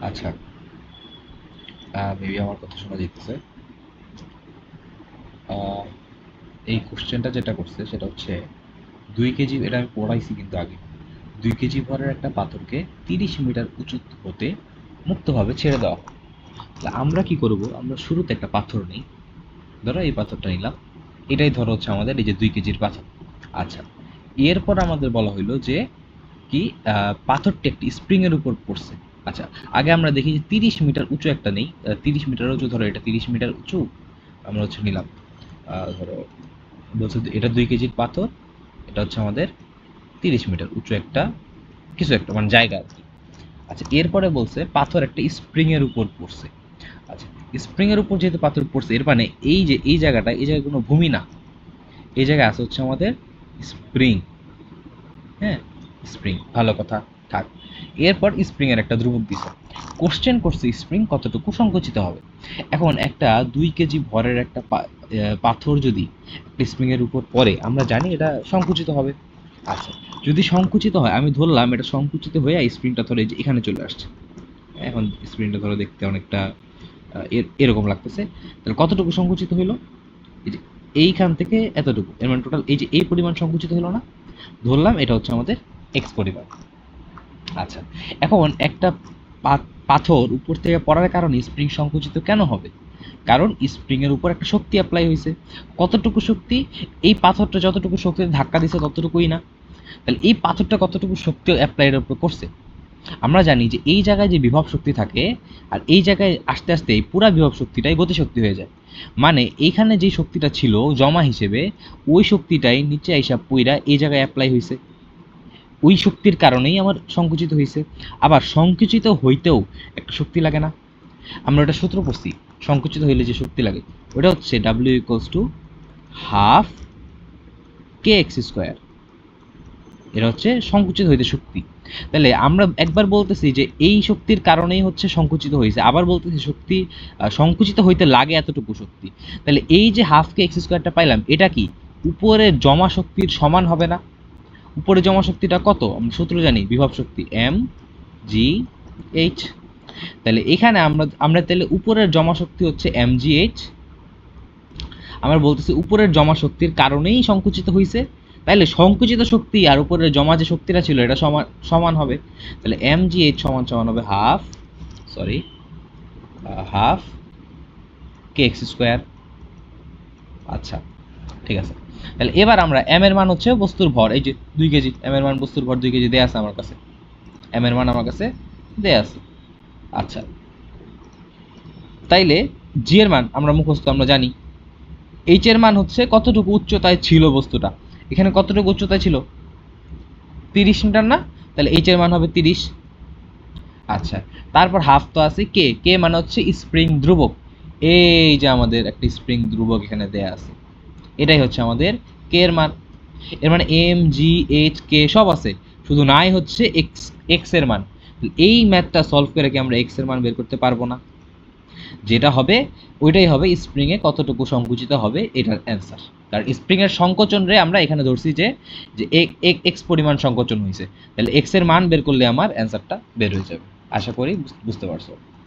আচ্ছা। মেবি আমার কথা শোনা যেতেছে এই কোশ্চেনটা যেটা করছে, সেটা হচ্ছে, দুই কেজি এটা আমি পড়াইছি কিন্তু আগে। দুই কেজি ভরের একটা পাথরকে তিরিশ মিটার উঁচু হতে মুক্তভাবে ছেড়ে দেওয়া তাহলে আমরা কি করব? আমরা শুরুতে একটা পাথর নিই। ধরো এই পাথরটা নিলাম। এটাই ধরো হচ্ছে আমাদের এই যে দুই কেজির পাথর। আচ্ছা এরপর আমাদের বলা হইল যে কি পাথরটি একটি স্প্রিং এর উপর পড়ছে। আচ্ছা আগে আমরা দেখি যে তিরিশ মিটার উঁচু একটা নেই তিরিশ মিটার উঁচু, ধরো এটা তিরিশ মিটার উঁচু, আমরা হচ্ছে নিলাম। ধরো, বলছে এটা দুই কেজির পাথর, এটা হচ্ছে আমাদের তিরিশ মিটার উঁচু একটা, কিছু একটা মানে জায়গা আর কি। আচ্ছা এরপরে বলছে পাথর একটা স্প্রিং এর উপর পড়ছে। আচ্ছা স্প্রিং এর উপর যেহেতু পাথর পড়ছে, এর মানে এই যে, এই জায়গাটা, এই জায়গায় কোনো ভূমি না। এই জায়গায় আছে হচ্ছে আমাদের স্প্রিং। হ্যাঁ স্প্রিং, ভালো কথা। থাক। এরপর স্প্রিং এর একটা ধ্রুবক দিছে। কোশ্চেন করছে স্প্রিং কতটুকু সংকুচিত হবে? এখন একটা দুই কেজি ভরের একটা পাথর যদি একটা স্প্রিং এর উপর পড়ে, আমরা জানি এটা সংকুচিত হবে। আচ্ছা যদি সংকুচিত হয়, আমি ধরলাম এটা সংকুচিত হয়ে স্প্রিংটা ধরে এখানে চলে আসছে। এখন স্প্রিংটা ধরো দেখতে অনেকটা এরকম লাগতেছে। তাহলে কতটুকু সংকুচিত হইল? এইখান থেকে এতটুকু। এর মানে টোটাল এই যে এই পরিমাণ সংকুচিত হলো না। ধরলাম এটা হচ্ছে আমাদের এক্স পরিমাণ। আচ্ছা এখন একটা পাথর উপর থেকে পড়ার কারণে স্প্রিং সংকুচিত কেন হবে? কারণ স্প্রিং এর উপর একটা শক্তি অ্যাপ্লাই হয়েছে। কতটুকু শক্তি? এই পাথরটা যতটুকু শক্তিতে ধাক্কা দিছে ততটুকুই না। তাহলে এই পাথরটা কতটুকু শক্তি অ্যাপ্লাইয়ের উপর করছে? আমরা জানি যে এই জায়গায় যে বিভব শক্তি থাকে, আর এই জায়গায় আস্তে আস্তে এই পুরা বিভব শক্তিটাই গতিশক্তি হয়ে যায়। মানে এইখানে যে শক্তিটা ছিল জমা হিসেবে, ওই শক্তিটাই নিচে আইসা পুইরা এই জায়গায় অ্যাপ্লাই হয়েছে ওই শক্তির কারণেই আমার সংকুচিত হয়েছে আবার সংকুচিত হইতেও একটা শক্তি লাগে না। আমরা ওটা সূত্র পড়ছি, সংকুচিত হইলে যে শক্তি লাগে, ওটা হচ্ছে W equals to half K X square এটা হচ্ছে সংকুচিত হইতে শক্তি। তাহলে আমরা একবার বলতেছি যে এই শক্তির কারণেই হচ্ছে সংকুচিত হয়েছে আবার বলতেছি শক্তি সংকুচিত হইতে লাগে এতটুকু শক্তি। তাহলে এই যে হাফ কে এক্স স্কোয়ারটা পাইলাম, এটা কি উপরের জমা শক্তির সমান হবে না? উপরে জমা শক্তিটা কত? আমরা সূত্র জানি, বিভব শক্তি এম জি এইচ তাহলে এখানে আমরা আমরা তাহলে উপরের জমা শক্তি হচ্ছে এম জি এইচ আমরা বলতেছি উপরের জমা শক্তির কারণেই সংকুচিত হয়েছে তাহলে সংকুচিত শক্তি আর উপরের জমা যে শক্তিটা ছিল, এটা সমান সমান হবে। তাহলে এম জি এইচ সমান সমান হবে half sorry half K X square আচ্ছা ঠিক আছে। তাহলে এবার আমরা এম এর মান হচ্ছে বস্তুর ভর, এই যে দুই কেজি এম এর মান বস্তুর ভর দুই কেজি দেয়া আছে আমার কাছে। এম এর মান আমার কাছে দেয়া আছে। আচ্ছা। তাইলে জি এর মান আমরা মুখস্থ, আমরা জানি। এইচ এর মান হচ্ছে কতটুকু উচ্চতায় ছিল বস্তুটা? এখানে কতটুকু উচ্চতায় ছিল? তিরিশ মিটার না? তাহলে এইচ এর মান হবে তিরিশ। আচ্ছা তারপর হাফ তো আছে কে কে মানে হচ্ছে স্প্রিং ধ্রুবক। এই যে আমাদের একটা স্প্রিং ধ্রুবক এখানে দেয়া আছে। এটাই হচ্ছে আমাদের কে এর মান। এর মানে এম জি এইচ কে সব আছে। শুধু নাই হচ্ছে এক্স এক্সের মান। এই ম্যাথটা সলভ করে কি আমরা এক্সের মান বের করতে পারব না? যেটা হবে, ওইটাই হবে স্প্রিং এ কতটুকু সংকুচিত হবে এটার অ্যান্সার কারণ স্প্রিং এর সংকোচন রে আমরা এখানে ধরছি যে যে এক্স পরিমাণ সংকোচন হয়েছে। তাহলে এক্সের মান বের করলে আমার অ্যান্সারটা বের হয়ে যাবে। আশা করি বুঝ- বুঝতে পারছ।